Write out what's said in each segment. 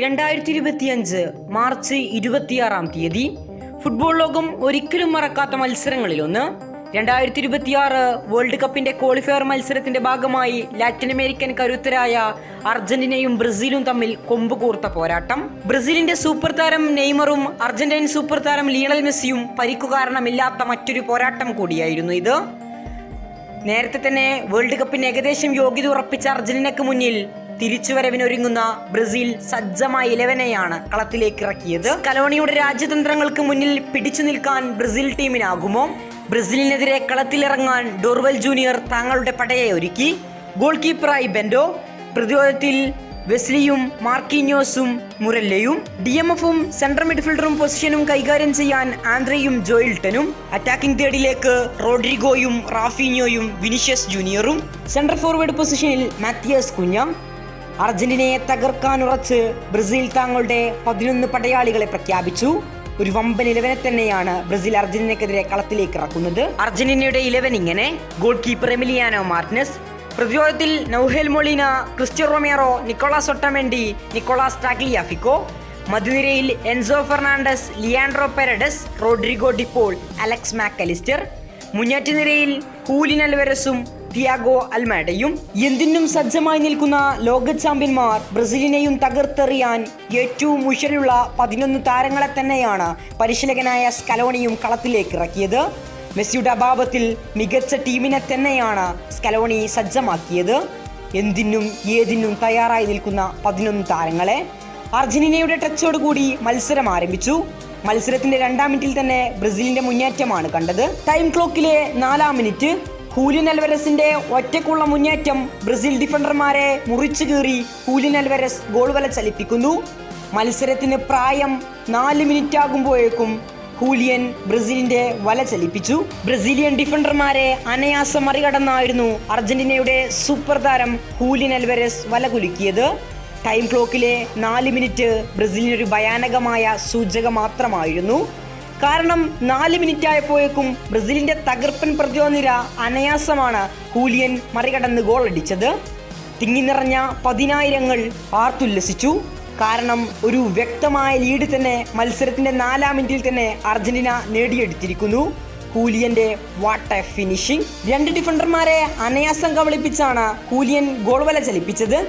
രണ്ടായിരത്തി ഇരുപത്തിയഞ്ച് മാർച്ച് ഇരുപത്തിയാറാം തീയതി ഫുട്ബോൾ ലോകം ഒരിക്കലും മറക്കാത്ത മത്സരങ്ങളിലൊന്ന്. രണ്ടായിരത്തി ഇരുപത്തിയാറ് വേൾഡ് കപ്പിന്റെ ക്വാളിഫയർ മത്സരത്തിന്റെ ഭാഗമായി ലാറ്റിൻ അമേരിക്കൻ കരുത്തരായ അർജന്റീനയും ബ്രസീലും തമ്മിൽ കൊമ്പ് കൂർത്ത പോരാട്ടം. ബ്രസീലിന്റെ സൂപ്പർ താരം നെയ്മറും അർജന്റീൻ സൂപ്പർ താരം ലിയണൽ മെസ്സിയും പരിക്കു കാരണമില്ലാത്ത മറ്റൊരു പോരാട്ടം കൂടിയായിരുന്നു ഇത്. നേരത്തെ തന്നെ വേൾഡ് കപ്പിന് ഏകദേശം യോഗ്യത ഉറപ്പിച്ച അർജന്റീനക്ക് മുന്നിൽ തിരിച്ചുവരവിനൊരുങ്ങുന്ന ബ്രസീൽ സജ്ജമായ ഇലവനെയാണ് കളത്തിലേക്ക് ഇറക്കിയത് കലോണിയുടെ രാജ്യതന്ത്രങ്ങൾക്ക് മുന്നിൽ പിടിച്ചു നിൽക്കാൻ ബ്രസീൽ ടീമിനാകുമോ? ബ്രസീലിനെതിരെ കളത്തിലിറങ്ങാൻ ഡോർവൽ ജൂനിയർ തങ്ങളുടെ പടയെ ഒരുക്കി. ഗോൾ കീപ്പറായി ബെൻഡോ പ്രതിരോധത്തിൽ വെസ്ലിയും മാർക്കിന്യോസും മുരല്ലയും ഡി എം എഫും സെൻട്രൽ മിഡ്ഫീൽഡറും പൊസിഷനും കൈകാര്യം ചെയ്യാൻ ആന്ത്രയും ജോയിൽട്ടനും അറ്റാക്കിംഗ് തേർഡിലേക്ക് റോഡ്രിഗോയും റാഫീനിയോയും വിനിഷ്യസ് ജൂനിയറും സെൻട്രൽ ഫോർവേഡ് പൊസിഷനിൽ മാത്യാസ് കുഞ്ഞ അർജന്റീനയെ തകർക്കാൻ ഉറച്ച് ബ്രസീൽ തങ്ങളുടെ പതിനൊന്ന് പടയാളികളെ പ്രഖ്യാപിച്ചു. ഒരു വമ്പൻ ഇലവനെ തന്നെയാണ് ബ്രസീൽ അർജന്റീനക്കെതിരെ കളത്തിലേക്ക് ഇറക്കുന്നത്. അർജന്റീനയുടെ ഇലവൻ ഇങ്ങനെ. Goal keeper Emiliano Martinez. പ്രതിരോധത്തിൽ Nahuel Molina Cristian Romero Nicolas Otamendi Nicolas Tagliafico. മധുനിരയിൽ Enzo Fernandez Leandro Paredes Rodrigo De Paul Alex Mac Allister. മുന്നേറ്റ നിരയിൽ ഹൂലിൻ അൽവരസും തിയാഗോ അൽമാഡയും എന്തിനും സജ്ജമായി നിൽക്കുന്ന ലോക ചാമ്പ്യന്മാർ ബ്രസീലിനെയും തകർത്തെറിയാൻ ഏറ്റവും ഉഷരുള്ള പതിനൊന്ന് താരങ്ങളെ തന്നെയാണ് പരിശീലകനായ സ്കലോണിയും കളത്തിലേക്ക് ഇറക്കിയത്. മെസ്സിയുടെ അഭാവത്തിൽ മികച്ച ടീമിനെ തന്നെയാണ് സ്കലോണി സജ്ജമാക്കിയത്. എന്തിനും ഏതിനും തയ്യാറായി നിൽക്കുന്ന പതിനൊന്ന് താരങ്ങളെ അർജന്റീനയുടെ ടച്ചോട് കൂടി മത്സരം ആരംഭിച്ചു. മത്സരത്തിന്റെ രണ്ടാം മിനിറ്റിൽ തന്നെ ബ്രസീലിന്റെ മുന്നേറ്റമാണ് കണ്ടത്. ടൈം ക്ലോക്കിലെ നാലാം മിനിറ്റ് ഹൂലിൻ അൽവരസിന്റെ ഒറ്റക്കുള്ള മുന്നേറ്റം ബ്രസീൽ ഡിഫൻഡർമാരെ മുറിച്ചു കീറി ഹൂലിൻ അൽവരസ് ഗോൾ വല ചലിപ്പിക്കുന്നു. മത്സരത്തിന് പ്രായം നാല് മിനിറ്റ് ആകുമ്പോഴേക്കും ഹൂലിയൻ ബ്രസീലിന്റെ വല ചലിപ്പിച്ചു. ബ്രസീലിയൻ ഡിഫൻഡർമാരെ അനയാസം മറികടന്നായിരുന്നു അർജന്റീനയുടെ സൂപ്പർ താരം ഹൂലിൻ അൽവരസ് വല കുലുക്കിയത്. ടൈം ക്ലോക്കിലെ നാല് മിനിറ്റ് ബ്രസീലിനൊരു ഭയാനകമായ സൂചക മാത്രമായിരുന്നു. കാരണം നാല് മിനിറ്റ് ആയപ്പോഴേക്കും ബ്രസീലിന്റെ തകർപ്പൻ പ്രതിരോധനിര അനയാസമാണ് ഹൂലിയൻ മറികടന്ന് ഗോൾ അടിച്ചത്. തിങ്ങി നിറഞ്ഞ പതിനായിരങ്ങൾ ആർത്തുല്ലസിച്ചു കാരണം ഒരു വ്യക്തമായ ലീഡ് തന്നെ മത്സരത്തിന്റെ നാലാം മിനിറ്റിൽ തന്നെ അർജന്റീന നേടിയെടുത്തിരിക്കുന്നു. കൂലിയന്റെ വാട്ട് എ ഫിനിഷിംഗ് രണ്ട് ഡിഫൻഡർമാരെ അനയാസം കബളിപ്പിച്ചാണ് കൂലിയൻ ഗോൾ വല ചലിപ്പിച്ചത്.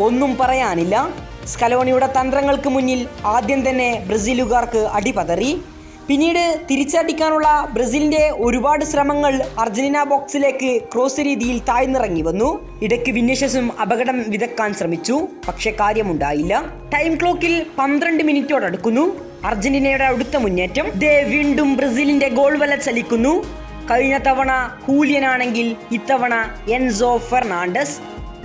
ഒന്നും പറയാനില്ല. സ്കലോണിയുടെ തന്ത്രങ്ങൾക്ക് മുന്നിൽ ആദ്യം തന്നെ ബ്രസീലുകാർക്ക് അടിപതറി. പിന്നീട് തിരിച്ചടിക്കാനുള്ള ബ്രസീലിന്റെ ഒരുപാട് ശ്രമങ്ങൾ അർജന്റീന ബോക്സിലേക്ക് ക്രോസ് രീതിയിൽ താഴ്ന്നിറങ്ങി വന്നു. ഇടയ്ക്ക് വിന്യശസും അപകടം വിതക്കാൻ ശ്രമിച്ചു. പക്ഷെ കാര്യമുണ്ടായില്ല. ടൈം ക്ലോക്കിൽ പന്ത്രണ്ട് മിനിറ്റോടടുക്കുന്നു അർജന്റീനയുടെ അടുത്ത മുന്നേറ്റം. ദേ വീണ്ടും ബ്രസീലിന്റെ ഗോൾ വല ചലിക്കുന്നു. കഴിഞ്ഞ തവണ ഹൂലിയനാണെങ്കിൽ ഇത്തവണ എൻസോ ഫെർണാണ്ടസ്.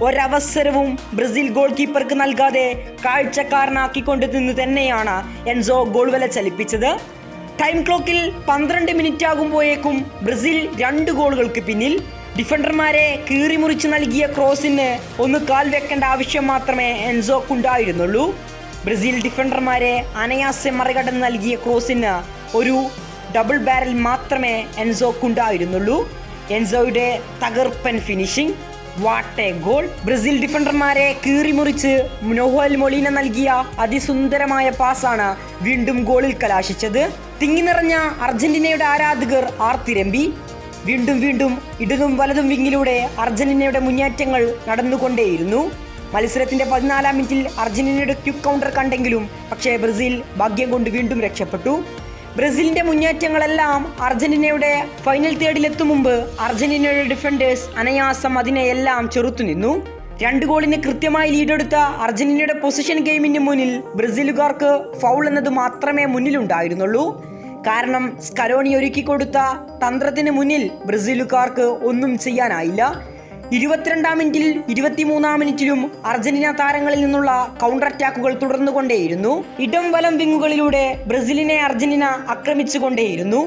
ഒരവസരവും ബ്രസീൽ ഗോൾ കീപ്പർക്ക് നൽകാതെ കാഴ്ചക്കാരനാക്കിക്കൊണ്ട് നിന്ന് തന്നെയാണ് എൻസോ ഗോൾ വല ചലിപ്പിച്ചത്. ടൈം ക്ലോക്കിൽ പന്ത്രണ്ട് മിനിറ്റ് ആകുമ്പോഴേക്കും ബ്രസീൽ രണ്ട് ഗോളുകൾക്ക് പിന്നിൽ. ഡിഫൻഡർമാരെ കീറിമുറിച്ച് നൽകിയ ക്രോസിന് ഒന്ന് കാൽ വെക്കേണ്ട ആവശ്യം മാത്രമേ എൻസോക്കുണ്ടായിരുന്നുള്ളൂ. ബ്രസീൽ ഡിഫൻഡർമാരെ അനയാസ്യം മറികടന്ന് നൽകിയ ക്രോസിന് ഒരു ഡബിൾ ബാരൽ മാത്രമേ എൻസോക്കുണ്ടായിരുന്നുള്ളൂ. എൻസോയുടെ തകർപ്പൻ finishing. What a goal. Brazil ഡിഫൻഡർമാരെ കീറിമുറിച്ച് നോഹൽ മൊളീന നൽകിയ അതിസുന്ദരമായ പാസാണ് വീണ്ടും ഗോളിൽ കലാശിച്ചത്. തിങ്ങി നിറഞ്ഞ അർജന്റീനയുടെ ആരാധകർ ആർത്തിരമ്പി വീണ്ടും വീണ്ടും ഇടതും വലതും വിങ്ങിലൂടെ അർജന്റീനയുടെ മുന്നേറ്റങ്ങൾ നടന്നുകൊണ്ടേയിരുന്നു. മത്സരത്തിന്റെ പതിനാലാം മിനിറ്റിൽ അർജന്റീനയുടെ ക്യുക്ക് കൗണ്ടർ കണ്ടെങ്കിലും പക്ഷേ ബ്രസീൽ ഭാഗ്യം കൊണ്ട് വീണ്ടും രക്ഷപ്പെട്ടു. ബ്രസീലിന്റെ മുന്നേറ്റങ്ങളെല്ലാം അർജന്റീനയുടെ ഫൈനൽ തേർഡിലെത്തും മുമ്പ് അർജന്റീനയുടെ ഡിഫൻഡേഴ്സ് അനയാസം അതിനെയെല്ലാം ചെറുത്തുനിന്നു രണ്ട് ഗോളിന് കൃത്യമായി ലീഡെടുത്ത അർജന്റീനയുടെ പൊസിഷൻ ഗെയിമിന് മുന്നിൽ ബ്രസീലുകാർക്ക് ഫൗൾ എന്നത് മാത്രമേ മുന്നിലുണ്ടായിരുന്നുള്ളൂ. കാരണം സ്കരോണി ഒരുക്കിക്കൊടുത്ത തന്ത്രത്തിന് മുന്നിൽ ബ്രസീലുകാർക്ക് ഒന്നും ചെയ്യാനായില്ല. ഇരുപത്തിരണ്ടാം മിനിറ്റിൽ ഇരുപത്തിമൂന്നാം മിനിറ്റിലും അർജന്റീന താരങ്ങളിൽ നിന്നുള്ള കൗണ്ടർ അറ്റാക്കുകൾ തുടർന്നുകൊണ്ടേയിരുന്നു. ഇടം വലം വിങ്ങുകളിലൂടെ ബ്രസീലിനെ അർജന്റീന ആക്രമിച്ചുകൊണ്ടേയിരുന്നു.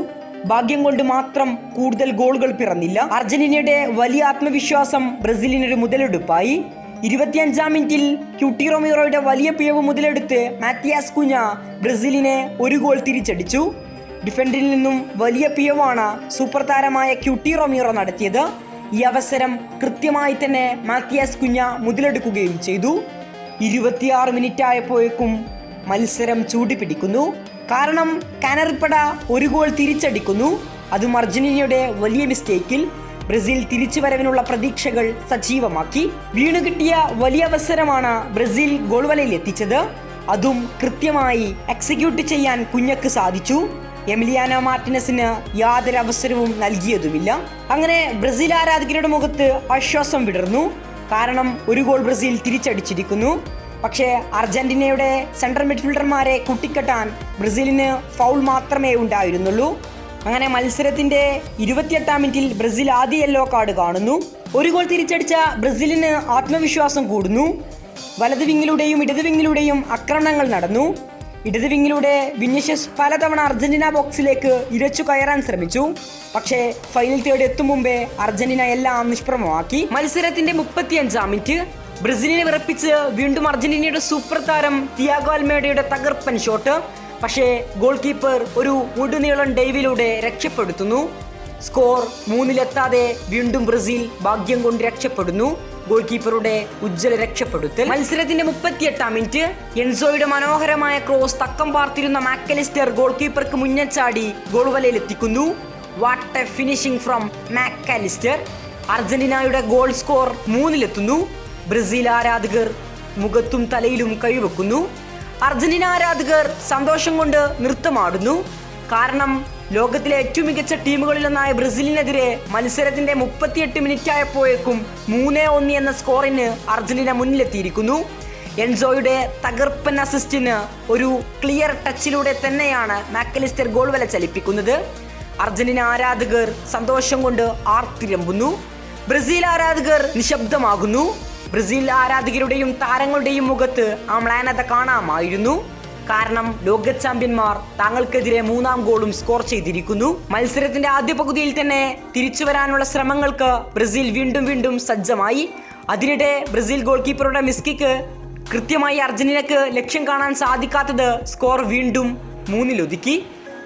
ഭാഗ്യം കൊണ്ട് മാത്രം കൂടുതൽ ഗോളുകൾ പിറന്നില്ല. അർജന്റീനയുടെ വലിയ ആത്മവിശ്വാസം ബ്രസീലിനൊരു മുതലെടുപ്പായി. ഇരുപത്തിയഞ്ചാം മിനിറ്റിൽ ക്യൂട്ടി റൊമീറോയുടെ വലിയ പിഴവ് മുതലെടുത്ത് മാറ്റിയാസ് കുഞ്ഞ ബ്രസീലിനെ ഒരു ഗോൾ തിരിച്ചടിച്ചു. ഡിഫൻഡിൽ നിന്നും വലിയ പിഴവാണ് സൂപ്പർ താരമായ ക്യൂട്ടി റൊമീറോ നടത്തിയത്. ഈ അവസരം കൃത്യമായി തന്നെ മാത്യാസ് കുഞ്ഞ മുതലെടുക്കുകയും ചെയ്തു. ഇരുപത്തിയാറ് മിനിറ്റ് ആയപ്പോഴേക്കും മത്സരം ചൂടിപ്പിടിക്കുന്നു. കാരണം കാനറിപ്പട ഒരു ഗോൾ തിരിച്ചടിക്കുന്നു. അതും അർജന്റീനയുടെ വലിയ മിസ്റ്റേക്കിൽ ബ്രസീൽ തിരിച്ചു വരവിനുള്ള പ്രതീക്ഷകൾ സജീവമാക്കി. വീണു കിട്ടിയ വലിയ അവസരമാണ് ബ്രസീൽ ഗോൾ വലയിൽ എത്തിച്ചത്. അതും കൃത്യമായി എക്സിക്യൂട്ട് ചെയ്യാൻ കുഞ്ഞക്ക് സാധിച്ചു. എമിലിയാനോ മാർട്ടിനസിന് യാതൊരു അവസരവും നൽകിയതുമില്ല. അങ്ങനെ ബ്രസീൽ ആരാധകരുടെ മുഖത്ത് ആശ്വാസം വിടർന്നു. കാരണം ഒരു ഗോൾ ബ്രസീൽ തിരിച്ചടിച്ചിരിക്കുന്നു. പക്ഷേ അർജന്റീനയുടെ സെൻട്രൽ മിഡ്ഫീൽഡർമാരെ കുട്ടിക്കെട്ടാൻ ബ്രസീലിന് ഫൗൾ മാത്രമേ ഉണ്ടായിരുന്നുള്ളൂ. അങ്ങനെ മത്സരത്തിന്റെ ഇരുപത്തിയെട്ടാം മിനിറ്റിൽ ബ്രസീൽ ആദ്യ യെല്ലോ കാർഡ് കാണുന്നു. ഒരു ഗോൾ തിരിച്ചടിച്ച ബ്രസീലിന് ആത്മവിശ്വാസം കൂടുന്നു. വലത് വിങ്ങിലൂടെയും വിങ്ങിലൂടെയും ആക്രമണങ്ങൾ നടന്നു. ഇടത് വിങ്ങിലൂടെ വിന്യഷ്യസ് പലതവണ അർജന്റീന ബോക്സിലേക്ക് ഇരച്ചു കയറാൻ ശ്രമിച്ചു. പക്ഷേ ഫൈനൽ തേർഡ് എത്തും മുമ്പേ അർജന്റീന എല്ലാം നിഷ്പ്രമമാക്കി മത്സരത്തിന്റെ മുപ്പത്തിയഞ്ചാം മിനിറ്റ് ബ്രസീലിനെ വിറപ്പിച്ച് വീണ്ടും അർജന്റീനയുടെ സൂപ്പർ താരം തിയാഗോ അൽമേഡയുടെ തകർപ്പൻ ഷോട്ട് പക്ഷേ ഗോൾ കീപ്പർ ഒരു ഉടുനീളം ഡൈവിലൂടെ രക്ഷപ്പെടുത്തുന്നു. സ്കോർ മൂന്നിലെത്താതെ വീണ്ടും ബ്രസീൽ ഭാഗ്യം കൊണ്ട് രക്ഷപ്പെടുന്നു. ഗോൾ കീപ്പറുടെ ഉജ്ജ്വല രക്ഷപ്പെടുത്തൽ. മത്സരത്തിന്റെ മുപ്പത്തിയെട്ടാം മിനിറ്റ്. എൻസോയുടെ മനോഹരമായ ക്രോസ് തക്കം പാർത്തിരുന്ന മാക്കലിസ്റ്റർ ഗോൾ കീപ്പർക്ക് മുന്നച്ചാടി ഗോൾ വലയിൽ എത്തിക്കുന്നു what a finishing from Mac Allister. അർജന്റീനയുടെ ഗോൾ സ്കോർ മൂന്നിലെത്തുന്നു. ബ്രസീൽ ആരാധകർ മുഖത്തും തലയിലും കൈവെക്കുന്നു. അർജന്റീന ആരാധകർ സന്തോഷം കൊണ്ട് നൃത്തമാടുന്നു. കാരണം ലോകത്തിലെ ഏറ്റവും മികച്ച ടീമുകളിലൊന്നായ ബ്രസീലിനെതിരെ മത്സരത്തിന്റെ മുപ്പത്തിയെട്ട് മിനിറ്റ് ആയപ്പോഴേക്കും മൂന്ന് ഒന്ന് എന്ന സ്കോറിന് അർജന്റീന മുന്നിലെത്തിയിരിക്കുന്നു. എൻസോയുടെ തകർപ്പൻ അസിസ്റ്റിന് ഒരു ക്ലിയർ ടച്ചിലൂടെ തന്നെയാണ് മാക്കലിസ്റ്റർ ഗോൾ വല ചലിപ്പിക്കുന്നത്. അർജന്റീന ആരാധകർ സന്തോഷം കൊണ്ട് ആർത്തിരമ്പുന്നു. ബ്രസീൽ ആരാധകർ നിശബ്ദമാകുന്നു. ബ്രസീൽ ആരാധകരുടെയും താരങ്ങളുടെയും മുഖത്ത് ആ മ്ലാനത കാണാമായിരുന്നു. കാരണം ലോക ചാമ്പ്യന്മാർ തങ്ങൾക്കെതിരെ മൂന്നാം ഗോളും സ്കോർ ചെയ്തിരിക്കുന്നു. മത്സരത്തിന്റെ ആദ്യ പകുതിയിൽ തന്നെ തിരിച്ചു വരാനുള്ള ശ്രമങ്ങൾക്ക് ബ്രസീൽ വീണ്ടും വീണ്ടും സജ്ജമായി. അതിനിടെ ബ്രസീൽ ഗോൾ കീപ്പറുടെ മിസ്കിക്ക് കൃത്യമായി അർജന്റീനക്ക് ലക്ഷ്യം കാണാൻ സാധിക്കാത്തത് സ്കോർ വീണ്ടും മൂന്നിലൊതുക്കി.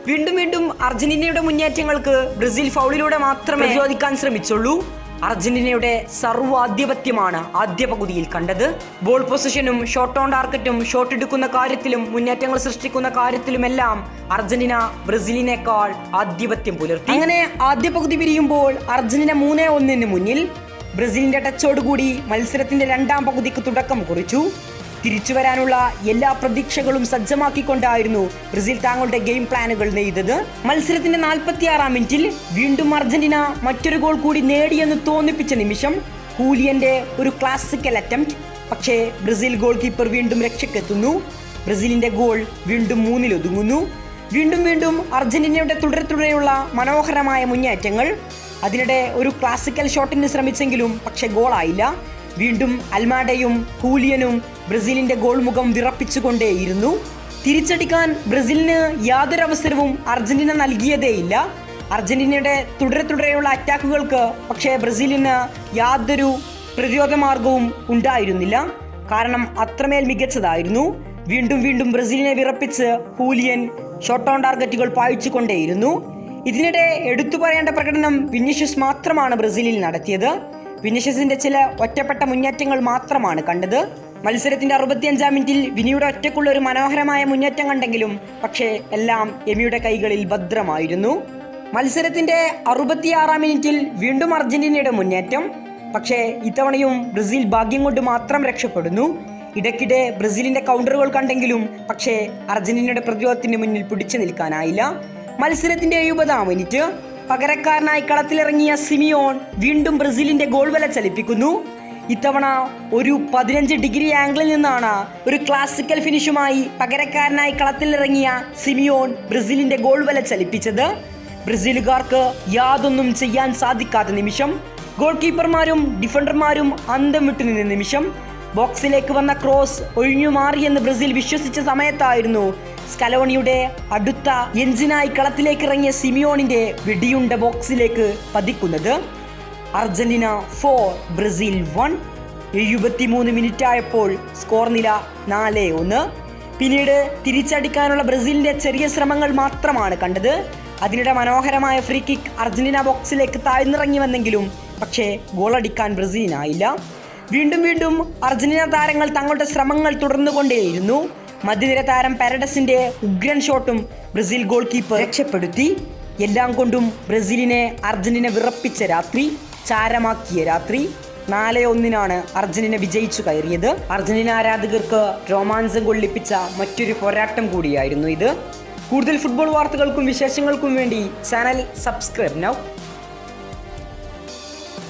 വീണ്ടും വീണ്ടും അർജന്റീനയുടെ മുന്നേറ്റങ്ങൾക്ക് ബ്രസീൽ ഫൗളിലൂടെ മാത്രമേ പ്രതിരോധിക്കാൻ ശ്രമിച്ചുള്ളൂ. അർജന്റീനയുടെ സർവാധിപത്യമാണ് ആദ്യ പകുതിയിൽ കണ്ടത് ബോൾ പൊസിഷനും ഷോട്ട് ഓൺ ടാർഗറ്റും ഷോട്ട് എടുക്കുന്ന കാര്യത്തിലും മുന്നേറ്റങ്ങൾ സൃഷ്ടിക്കുന്ന കാര്യത്തിലുമെല്ലാം അർജന്റീന ബ്രസീലിനേക്കാൾ ആധിപത്യം പുലർത്തി. അങ്ങനെ ആദ്യ പകുതി പിരിയുമ്പോൾ അർജന്റീന മൂന്നേ ഒന്നിന് മുന്നിൽ ബ്രസീലിന്റെ ടച്ചോടുകൂടി മത്സരത്തിന്റെ രണ്ടാം പകുതിക്ക് തുടക്കം കുറിച്ചു. തിരിച്ചു വരാനുള്ള എല്ലാ പ്രതീക്ഷകളും സജ്ജമാക്കിക്കൊണ്ടായിരുന്നു ബ്രസീൽ താങ്കളുടെ ഗെയിം പ്ലാനുകൾ നെയ്തത്. മത്സരത്തിന്റെ നാൽപ്പത്തിയാറാം മിനിറ്റിൽ വീണ്ടും അർജന്റീന മറ്റൊരു ഗോൾ കൂടി നേടിയെന്ന് തോന്നിപ്പിച്ച നിമിഷം കൂലിയന്റെ ഒരു ക്ലാസിക്കൽ അറ്റംപ്റ്റ് പക്ഷേ ബ്രസീൽ ഗോൾ കീപ്പർ വീണ്ടും രക്ഷക്കെത്തുന്നു. ബ്രസീലിന്റെ ഗോൾ വീണ്ടും മൂന്നിലൊതുങ്ങുന്നു വീണ്ടും വീണ്ടും അർജന്റീനയുടെ തുടരെ തുടരെയുള്ള മനോഹരമായ മുന്നേറ്റങ്ങൾ. അതിനിടെ ഒരു ക്ലാസിക്കൽ ഷോട്ടിന് ശ്രമിച്ചെങ്കിലും പക്ഷെ ഗോളായില്ല വീണ്ടും അൽമാഡയും കൂലിയനും ബ്രസീലിന്റെ ഗോൾ മുഖം വിറപ്പിച്ചുകൊണ്ടേയിരുന്നു. തിരിച്ചടിക്കാൻ ബ്രസീലിന് യാതൊരു അവസരവും അർജന്റീന നൽകിയതേയില്ല. അർജന്റീനയുടെ തുടരെ തുടരെയുള്ള അറ്റാക്കുകൾക്ക് പക്ഷേ ബ്രസീലിന് യാതൊരു പ്രതിരോധ മാർഗവും ഉണ്ടായിരുന്നില്ല. കാരണം അത്രമേൽ മികച്ചതായിരുന്നു. വീണ്ടും വീണ്ടും ബ്രസീലിനെ വിറപ്പിച്ച് ഹൂലിയൻ ഷോട്ട് ഓൺ ടാർഗറ്റുകൾ പായിച്ചുകൊണ്ടേയിരുന്നു. ഇതിനിടെ എടുത്തു പറയേണ്ട പ്രകടനം വിനിഷ്യസ് മാത്രമാണ് ബ്രസീലിൽ നടത്തിയത്. വിനിഷ്യസിന്റെ ചില ഒറ്റപ്പെട്ട മുന്നേറ്റങ്ങൾ മാത്രമാണ് കണ്ടത്. മത്സരത്തിന്റെ അറുപത്തിയഞ്ചാം മിനിറ്റിൽ വിനിയുടെ ഒറ്റക്കുള്ള ഒരു മനോഹരമായ മുന്നേറ്റം കണ്ടെങ്കിലും പക്ഷേ എല്ലാം എമിയുടെ കൈകളിൽ ഭദ്രമായിരുന്നു. മത്സരത്തിന്റെ അറുപത്തിയാറാം മിനിറ്റിൽ വീണ്ടും അർജന്റീനയുടെ മുന്നേറ്റം. പക്ഷേ ഇത്തവണയും ബ്രസീൽ ഭാഗ്യം കൊണ്ട് മാത്രം രക്ഷപ്പെടുന്നു. ഇടയ്ക്കിടെ ബ്രസീലിന്റെ കൗണ്ടറുകൾ കണ്ടെങ്കിലും പക്ഷേ അർജന്റീനയുടെ പ്രതിരോധത്തിന് മുന്നിൽ പിടിച്ചു നിൽക്കാനായില്ല. മത്സരത്തിന്റെ എഴുപതാം മിനിറ്റ്. പകരക്കാരനായി കളത്തിലിറങ്ങിയ സിമിയോൺ വീണ്ടും ബ്രസീലിന്റെ ഗോൾ വല ചലിപ്പിക്കുന്നു. ഇത്തവണ ഒരു പതിനഞ്ച് ഡിഗ്രി ആംഗിളിൽ നിന്നാണ് ഒരു ക്ലാസിക്കൽ ഫിനിഷുമായി പകരക്കാരനായി കളത്തിലിറങ്ങിയ സിമിയോൺ ബ്രസീലിന്റെ ഗോൾ വല ചലിപ്പിച്ചത്. ബ്രസീലുകാർക്ക് യാതൊന്നും ചെയ്യാൻ സാധിക്കാത്ത നിമിഷം ഗോൾ കീപ്പർമാരും ഡിഫൻഡർമാരും അന്തം വിട്ടു നിന്ന നിമിഷം ബോക്സിലേക്ക് വന്ന ക്രോസ് ഒഴിഞ്ഞു മാറിയെന്ന് ബ്രസീൽ വിശ്വസിച്ച സമയത്തായിരുന്നു സ്കലോണിയുടെ അടുത്ത എഞ്ചിനായി കളത്തിലേക്ക് ഇറങ്ങിയ സിമിയോണിന്റെ വെടിയുണ്ട ബോക്സിലേക്ക് പതിക്കുന്നത് അർജന്റീന ഫോർ ബ്രസീൽ വൺ എഴുപത്തിമൂന്ന് മിനിറ്റ് ആയപ്പോൾ സ്കോർ നില നാല് ഒന്ന്. പിന്നീട് തിരിച്ചടിക്കാനുള്ള ബ്രസീലിന്റെ ചെറിയ ശ്രമങ്ങൾ മാത്രമാണ് കണ്ടത്. അതിനിടെ മനോഹരമായ ഫ്രീ കിക്ക് അർജന്റീന ബോക്സിലേക്ക് താഴ്ന്നിറങ്ങി വന്നെങ്കിലും പക്ഷേ ഗോളടിക്കാൻ ബ്രസീലിനായില്ല. വീണ്ടും വീണ്ടും അർജന്റീന താരങ്ങൾ തങ്ങളുടെ ശ്രമങ്ങൾ തുടർന്നുകൊണ്ടേയിരുന്നു. മധ്യനിര താരം പാരഡസിന്റെ ഉഗ്രൻ ഷോട്ടും ബ്രസീൽ ഗോൾ കീപ്പർ രക്ഷപ്പെടുത്തി. എല്ലാം കൊണ്ടും ബ്രസീലിനെ അർജന്റീന വിറപ്പിച്ച രാത്രി ചാരമാക്കിയ രാത്രി. നാല് ഒന്നിനാണ് അർജന്റീന വിജയിച്ചു കയറിയത്. അർജന്റീന ആരാധകർക്ക് രോമാഞ്ചം കൊള്ളിപ്പിച്ച മറ്റൊരു പോരാട്ടം കൂടിയായിരുന്നു ഇത്. കൂടുതൽ ഫുട്ബോൾ വാർത്തകൾക്കും വിശേഷങ്ങൾക്കും വേണ്ടി ചാനൽ സബ്സ്ക്രൈബ് നൗ